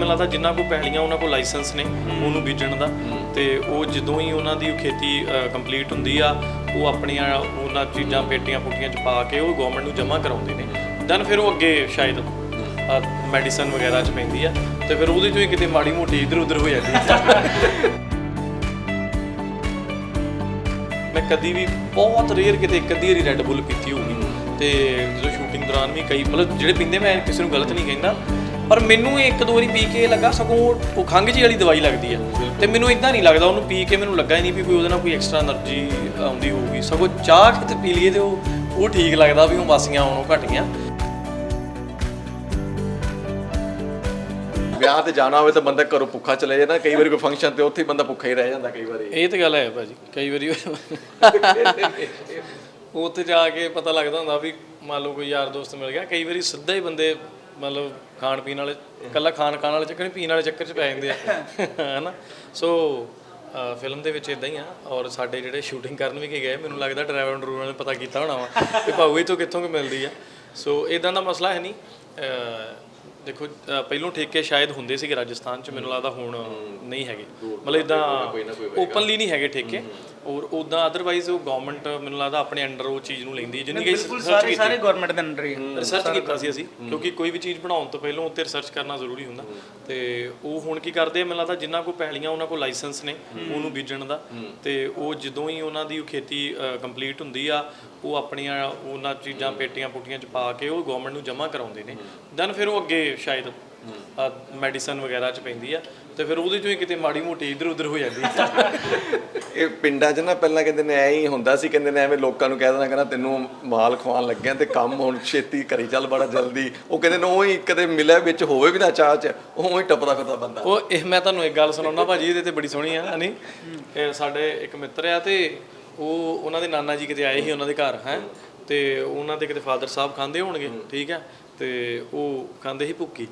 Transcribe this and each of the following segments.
ਮੈਨੂੰ ਲੱਗਦਾ ਜਿੰਨਾ ਕੋ ਪਹਿਲੀਆਂ ਉਹਨਾਂ ਕੋਲ ਲਾਇਸੈਂਸ ਨੇ ਉਹਨੂੰ ਬੀਜਣ ਦਾ। ਤੇ ਉਹ ਜਦੋਂ ਹੀ ਉਹਨਾਂ ਦੀ ਖੇਤੀ ਕੰਪਲੀਟ ਹੁੰਦੀ ਆ ਉਹ ਆਪਣੀਆਂ ਉਹਨਾਂ ਚੀਜ਼ਾਂ ਪੇਟੀਆਂ ਪੁੱਟੀਆਂ ਚ ਪਾ ਕੇ ਉਹ ਗਵਰਨਮੈਂਟ ਨੂੰ ਜਮ੍ਹਾਂ ਕਰਾਉਂਦੇ ਨੇ। ਦੈਨ ਫਿਰ ਉਹ ਅੱਗੇ ਸ਼ਾਇਦ ਮੈਡੀਸਨ ਵਗੈਰਾ ਚ ਪੈਂਦੀ ਆ। ਤੇ ਫਿਰ ਉਹਦੇ ਚੋਂ ਹੀ ਕਿਤੇ ਮਾੜੀ ਮੋਟੀ ਇਧਰ ਉਧਰ ਹੋ ਜਾਂਦੀ ਆ। ਮੈਂ ਕਦੀ ਵੀ ਬਹੁਤ ਰੇਅਰ ਕਿਤੇ ਇੱਕ ਅੱਧੀ ਵਾਰੀ ਰੈੱਡ ਬੁੱਲ ਪੀਤੀ ਹੋਊਗੀ। ਤੇ ਜਦੋਂ ਸ਼ੂਟਿੰਗ ਦੌਰਾਨ ਵੀ ਕਈ ਮਤਲਬ ਜਿਹੜੇ ਪੀਂਦੇ ਮੈਂ ਕਿਸੇ ਨੂੰ ਗਲਤ ਨਹੀਂ ਕਹਿੰਦਾ ਪਰ ਮੈਨੂੰ ਇੱਕ ਦੋ ਵਾਰੀ ਪੀ ਕੇ ਲੱਗਾ ਸਗੋਂ ਉਹ ਖੰਘ ਜੀ ਵਾਲੀ ਦਵਾਈ ਲੱਗਦੀ ਆ। ਤੇ ਮੈਨੂੰ ਇਦਾਂ ਨਹੀਂ ਲੱਗਦਾ ਉਹਨੂੰ ਪੀ ਕੇ ਮੈਨੂੰ ਲੱਗਾ ਹੀ ਨਹੀਂ ਵੀ ਕੋਈ ਉਹਦੇ ਨਾਲ ਕੋਈ ਐਕਸਟਰਾ એનર્ਜੀ ਆਉਂਦੀ ਹੋਊਗੀ। ਸਗੋਂ ਚਾਹ ਕਿਤੇ ਪੀ ਲਈਏ ਤੇ ਉਹ ਉਹ ਠੀਕ ਲੱਗਦਾ ਵੀ ਉਹ ਵਾਸੀਆਂ ਆਉਣੋਂ ਘਟ ਵਿਆਹ ਤੇ ਜਾਣਾ ਹੋਵੇ ਤਾਂ ਬੰਦਾ ਘਰੋਂ ਭੁੱਖਾ ਚਲੇ ਜਾਂਦਾ ਕਈ ਵਾਰੀ ਕੋਈ ਫੰਕਸ਼ਨ ਤੇ ਉੱਥੇ ਹੀ ਬੰਦਾ ਭੁੱਖਾ ਹੀ ਰਹਿ ਜਾਂਦਾ ਕਈ ਵਾਰੀ। ਇਹ ਤਾਂ ਗੱਲ ਹੈ ਭਾਜੀ ਕਈ ਵਾਰੀ ਉੱਥੇ ਜਾ ਕੇ ਪਤਾ ਲੱਗਦਾ ਹੁੰਦਾ ਵੀ ਮੰਨ ਲਓ ਕੋਈ ਯਾਰ ਦੋਸਤ ਮਿਲ ਗਿਆ ਕਈ ਵਾਰੀ ਸਿੱਧਾ ਹੀ ਬੰਦੇ ਮਤਲਬ ਖਾਣ ਪੀਣ ਵਾਲੇ ਕੱਲਾ ਖਾਣ ਖਾਣ ਵਾਲੇ ਚੱਕਰ ਨਹੀਂ ਪੀਣ ਵਾਲੇ ਚੱਕਰ 'ਚ ਪੈ ਜਾਂਦੇ ਆ। ਹੈਨਾ? ਸੋ ਫਿਲਮ ਦੇ ਵਿੱਚ ਇਦਾਂ ਹੀ ਆ ਔਰ ਸਾਡੇ ਜਿਹੜੇ ਸ਼ੂਟਿੰਗ ਕਰਨ ਵੀ ਗਏ ਮੈਨੂੰ ਲੱਗਦਾ ਡਰਾਈਵਰ ਡਰੂਵਰ ਨੇ ਪਤਾ ਕੀਤਾ ਹੋਣਾ ਵਾ ਕਿ ਭਾਊ ਇਹ ਤੋਂ ਕਿੱਥੋਂ ਕਿ ਮਿਲਦੀ ਆ। ਸੋ ਇਦਾਂ ਦਾ ਮਸਲਾ ਹੈ ਨਹੀਂ। ਦੇਖੋ ਪਹਿਲੋਂ ਠੇਕੇ ਸ਼ਾਇਦ ਹੁੰਦੇ ਸੀਗੇ ਰਾਜਸਥਾਨ 'ਚ ਮੈਨੂੰ ਲੱਗਦਾ ਹੁਣ ਨਹੀਂ ਹੈਗੇ। ਮਤਲਬ ਇਦਾਂ ਓਪਨਲੀ ਨਹੀਂ ਹੈਗੇ ਠੇਕੇ। ਔਰ ਉਦਾਂ ਅਦਰਵਾਈਜ਼ ਉਹ ਗਵਰਨਮੈਂਟ ਮੈਨੂੰ ਲੱਗਦਾ ਆਪਣੇ ਅੰਡਰ ਉਹ ਚੀਜ਼ ਨੂੰ ਲੈਂਦੀ ਹੈ ਜਿੰਨੀ ਕਿ ਬਿਲਕੁਲ ਸਾਰੇ ਸਾਰੇ ਗਵਰਨਮੈਂਟ ਦੇ ਅੰਡਰ ਹੀ। ਰਿਸਰਚ ਕੀਤਾ ਸੀ ਅਸੀਂ ਕਿਉਂਕਿ ਕੋਈ ਵੀ ਚੀਜ਼ ਬਣਾਉਣ ਤੋਂ ਪਹਿਲਾਂ ਉੱਤੇ ਰਿਸਰਚ ਕਰਨਾ ਜ਼ਰੂਰੀ ਹੁੰਦਾ। ਤੇ ਉਹ ਹੁਣ ਕੀ ਕਰਦੇ ਆ ਮੈਨੂੰ ਲੱਗਦਾ ਜਿੰਨਾ ਕੋ ਪਹਿਲੀਆਂ ਉਹਨਾਂ ਕੋਲ ਲਾਇਸੈਂਸ ਨੇ ਉਹਨੂੰ ਬੀਜਣ ਦਾ। ਤੇ ਉਹ ਜਦੋਂ ਹੀ ਉਹਨਾਂ ਦੀ ਖੇਤੀ ਕੰਪਲੀਟ ਹੁੰਦੀ ਆ ਉਹ ਆਪਣੀਆਂ ਉਹਨਾਂ ਚੀਜ਼ਾਂ ਪੇਟੀਆਂ ਪੁੱਟੀਆਂ ਚ ਪਾ ਕੇ ਉਹ ਗਵਰਨਮੈਂਟ ਨੂੰ ਜਮ੍ਹਾਂ ਕਰਾਉਂਦੇ ਨੇ। ਦੈਨ ਫਿਰ ਉਹ ਅੱਗੇ ਸ਼ਾਇਦ ਮੈਡੀਸਨ ਵਗੈਰਾ ਚ ਪੈਂਦੀ ਆ ਤੇ ਫਿਰ ਉਹਦੇ ਚੋਂ ਹੀ ਕਿਤੇ ਮਾੜੀ ਮੋਟੀ ਇਧਰ ਉਧਰ ਹੋ ਜਾਂਦੀ ਆ। ਇਹ ਪਿੰਡਾਂ 'ਚ ਨਾ ਪਹਿਲਾਂ ਕਹਿੰਦੇ ਨੇ ਐ ਹੀ ਹੁੰਦਾ ਸੀ ਕਹਿੰਦੇ ਨੇ ਐਵੇਂ ਲੋਕਾਂ ਨੂੰ ਕਹਿ ਦੇਣਾ ਕਹਿੰਦਾ ਤੈਨੂੰ ਮਾਲ ਖਵਾਉਣ ਲੱਗਿਆ ਤੇ ਕੰਮ ਹੁਣ ਛੇਤੀ ਕਰੀ ਚੱਲ ਬੜਾ ਜਲਦੀ। ਉਹ ਕਹਿੰਦੇ ਨੇ ਉਹ ਹੀ ਕਦੇ ਮਿਲਿਆ ਵਿੱਚ ਹੋਵੇ ਵੀ ਨਾ ਚਾਹ 'ਚ ਉਹ ਹੀ ਟੱਪਦਾ ਫਿਰਦਾ ਬੰਦਾ। ਉਹ ਇਹ ਮੈਂ ਤੁਹਾਨੂੰ ਇੱਕ ਗੱਲ ਸੁਣਾਉਣਾ ਭਾਜੀ ਇਹਦੇ ਤੇ ਬੜੀ ਸੋਹਣੀ ਆ ਹਨੀ? ਇਹ ਸਾਡੇ ਇੱਕ ਮਿੱਤਰ ਆ ਤੇ ਉਹ ਉਹਨਾਂ ਦੇ ਨਾਨਾ ਜੀ ਕਿਤੇ ਆਏ ਸੀ ਉਹਨਾਂ ਦੇ ਘਰ ਹੈ? ਤੇ ਉਹਨਾਂ ਦੇ ਕਿਤੇ ਫਾਦਰ ਸਾਹਿਬ ਖਾਂਦੇ ਹੋਣਗੇ ਠੀਕ ਆ? ਤੇ ਉਹ ਖਾਂਦੇ ਸੀ ਭੁੱਕੀ।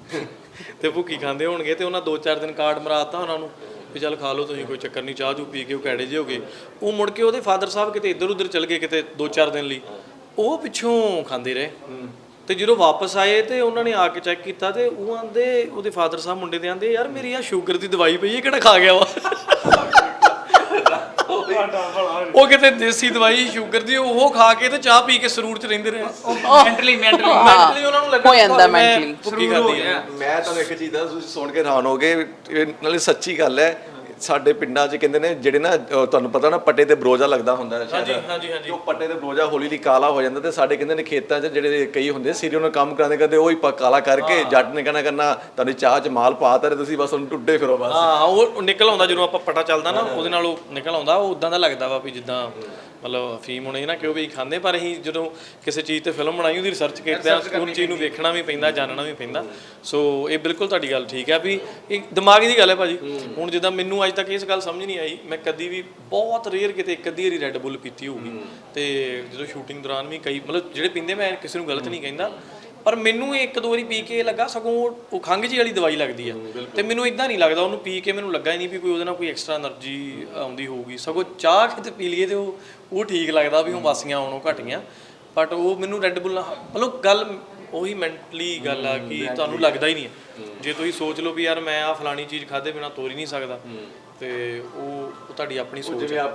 ਤੇ ਭੁੱਕੀ ਖਾਂਦੇ ਹੋਣਗੇ ਤੇ ਉਹਨਾਂ ਦੋ ਚਾਰ ਦਿਨ ਕਾਰਡ ਮਰਾਤਾ ਉਹਨਾਂ ਨੂੰ ਵੀ ਚੱਲ ਖਾ ਲਓ ਤੁਸੀਂ ਕੋਈ ਚੱਕਰ ਨਹੀਂ ਚਾਹ ਜੂ ਪੀ ਕੇ ਉਹ ਕੈੜੇ ਜੇ ਹੋ ਗਏ। ਉਹ ਮੁੜ ਕੇ ਉਹਦੇ ਫਾਦਰ ਸਾਹਿਬ ਕਿਤੇ ਇੱਧਰ ਉੱਧਰ ਚਲ ਗਏ ਕਿਤੇ ਦੋ ਚਾਰ ਦਿਨ ਲਈ। ਉਹ ਪਿੱਛੋਂ ਖਾਂਦੇ ਰਹੇ। ਤੇ ਜਦੋਂ ਵਾਪਸ ਆਏ ਤੇ ਉਹਨਾਂ ਨੇ ਆ ਕੇ ਚੈੱਕ ਕੀਤਾ ਤੇ ਉਹ ਆਂਦੇ ਉਹਦੇ ਫਾਦਰ ਸਾਹਿਬ ਮੁੰਡੇ ਦੇ ਆਂਦੇ ਯਾਰ ਮੇਰੀ ਆ ਸ਼ੂਗਰ ਦੀ ਦਵਾਈ ਪਈ ਹੈ ਕਿਹੜਾ ਖਾ ਗਿਆ ਵਾ? ਉਹ ਕਿਤੇ ਦੇਸੀ ਦਵਾਈ ਸ਼ੂਗਰ ਦੀ ਉਹ ਖਾ ਕੇ ਤੇ ਚਾਹ ਪੀ ਕੇ ਸਰੂਰ ਚ ਰਹਿੰਦੇ ਰਹੇ। ਮੈਂਟਲੀ ਮੈਂਟਲੀ ਮੈਂਟਲੀ ਉਹਨਾਂ ਨੂੰ ਲੱਗਾ ਹੋ ਜਾਂਦਾ ਮੈਂ mentally। ਭੁੱਕੀ ਖਾਦੀ ਹੈ। ਮੈਂ ਤੁਹਾਨੂੰ ਇੱਕ ਚੀਜ਼ ਦੱਸ ਤੁਸੀਂ ਸੁਣ ਕੇ ਹੈਰਾਨ ਹੋਗੇ ਇਹ ਨਾਲੇ ਸੱਚੀ ਗੱਲ ਹੈ ਸਾਡੇ ਪਿੰਡਾਂ 'ਚ ਕਹਿੰਦੇ ਨੇ ਜਿਹੜੇ ਨਾ ਅਹ ਤੁਹਾਨੂੰ ਪਤਾ ਨਾ ਪੱਟੇ ਤੇ ਬਰੋਜਾ ਲੱਗਦਾ ਹੁੰਦਾ ਹੈ ਹਾਂਜੀ ਹਾਂਜੀ ਹਾਂਜੀ। ਜੋ ਪੱਟੇ ਤੇ ਬਰੋਜਾ ਹੌਲੀ ਹੌਲੀ ਕਾਲਾ ਹੋ ਜਾਂਦਾ ਤੇ ਸਾਡੇ ਕਹਿੰਦੇ ਨੇ ਖੇਤਾਂ 'ਚ ਜਿਹੜੇ ਕਈ ਹੁੰਦੇ ਸੀਰੀਓ ਨਾਲ ਕੰਮ ਕਰਾਉਂਦੇ ਕਰਦੇ ਉਹ ਹੀ ਪ- ਕਾਲਾ ਕਰਕੇ ਜੱਟ ਨੇ ਕਹਿਣਾ ਕਰਨਾ ਤੁਹਾਨੂੰ ਚਾਹ 'ਚ ਮਾਲ ਪਾਤਾ ਤੇ ਤੁਸੀਂ ਬਸ ਉਹਨੂੰ ਟੁੱਟੇ ਫਿਰੋ ਬਸ। ਹਾਂ ਉਹ ਨਿਕਲ ਆਉਂਦਾ ਜਦੋਂ ਆਪਾਂ ਪਟਾ ਚੱਲਦਾ ਨਾ ਉਹਦੇ ਨਾਲ ਉਹ ਨਿਕਲ ਆਉਂਦਾ ਉਹ ਉਦਾਂ ਦਾ ਲੱਗਦਾ ਵਾ ਵੀ ਜਿੱਦਾਂ ਮਤਲਬ ਫੀਮ ਹੋਣੀ ਨਾ ਕਿਉਂ ਵੀ ਖਾਂਦੇ ਪਰ ਅਸੀਂ ਜਦੋਂ ਕਿਸੇ ਚੀਜ਼ ਤੇ ਫਿਲਮ ਬਣਾਈ ਉਹਦੀ ਰਿਸਰਚ ਕਰਦੇ ਆ ਉਹ ਚੀਜ਼ ਨੂੰ ਵੇਖਣਾ ਵੀ ਪੈਂਦਾ ਜਾਣਨਾ ਵੀ ਪੈਂਦਾ। ਸੋ ਇਹ ਬਿਲਕੁਲ ਤੁਹਾਡੀ ਗੱਲ ਠੀਕ ਹੈ ਵੀ ਇਹ ਦਿਮਾਗੀ ਦੀ ਗੱਲ ਹੈ ਭਾਜੀ। ਹੁਣ ਜਿੱਦਾਂ ਮੈਨੂੰ ਅੱਜ ਤੱਕ ਇਸ ਗੱਲ ਸਮਝ ਨਹੀਂ ਆਈ ਮੈਂ ਕਦੀ ਵੀ ਬਹੁਤ ਰੇਅਰ ਕਿਤੇ ਇੱਕ ਅੱਧੀ ਵਾਰੀ ਰੈੱਡ ਬੁੱਲ ਪੀਤੀ ਹੋਊਗੀ। ਤੇ ਜਦੋਂ ਸ਼ੂਟਿੰਗ ਦੌਰਾਨ ਵੀ ਕਈ ਮਤਲਬ ਜਿਹੜੇ ਪੀਂਦੇ ਮੈਂ ਕਿਸੇ ਨੂੰ ਗਲਤ ਨਹੀਂ ਕਹਿੰਦਾ। ਪਰ ਮੈਨੂੰ ਇੱਕ ਦੋ ਵਾਰੀ ਪੀ ਕੇ ਲੱਗਾ ਸਗੋਂ ਉਹ ਖੰਘ ਜੀ ਵਾਲੀ ਦਵਾਈ ਲੱਗਦੀ ਆ। ਤੇ ਮੈਨੂੰ ਇਦਾਂ ਨਹੀਂ ਲੱਗਦਾ ਉਹਨੂੰ ਪੀ ਕੇ ਮੈਨੂੰ ਲੱਗਾ ਹੀ ਨਹੀਂ ਵੀ ਕੋਈ ਉਹਦੇ ਨਾਲ ਕੋਈ ਐਕਸਟਰਾ એનર્ਜੀ ਆਉਂਦੀ ਹੋਊਗੀ। ਸਗੋਂ ਚਾਹ ਕਿਤੇ ਪੀ ਲਈਏ ਤੇ ਉਹ ਉਹ ਠੀਕ ਲੱਗਦਾ ਵੀ ਉਹ ਵਾਸੀਆਂ ਆਉਣੋਂ ਘਟ ਗਈਆਂ ਬਟ ਉਹ ਮੈਨੂੰ ਰੈੱਡ ਬੁੱਲ ਮਤਲਬ ਗੱਲ ਉਹੀ ਮੈਂਟਲੀ ਗੱਲ ਆ ਕਿ ਤੁਹਾਨੂੰ ਲੱਗਦਾ ਹੀ ਨਹੀਂ ਜੇ ਤੁਸੀਂ ਸੋਚ ਲਓ ਵੀ ਯਾਰ ਮੈਂ ਆ ਫਲਾਣੀ ਚੀਜ਼ ਖਾਦੇ ਬਿਨਾ ਤੋਰੀ ਨਹੀਂ ਸਕਦਾ ਤੇ ਉਹ ਤੁਹਾਡੀ ਆਪਣੀ ਸੋਚ ਹੈ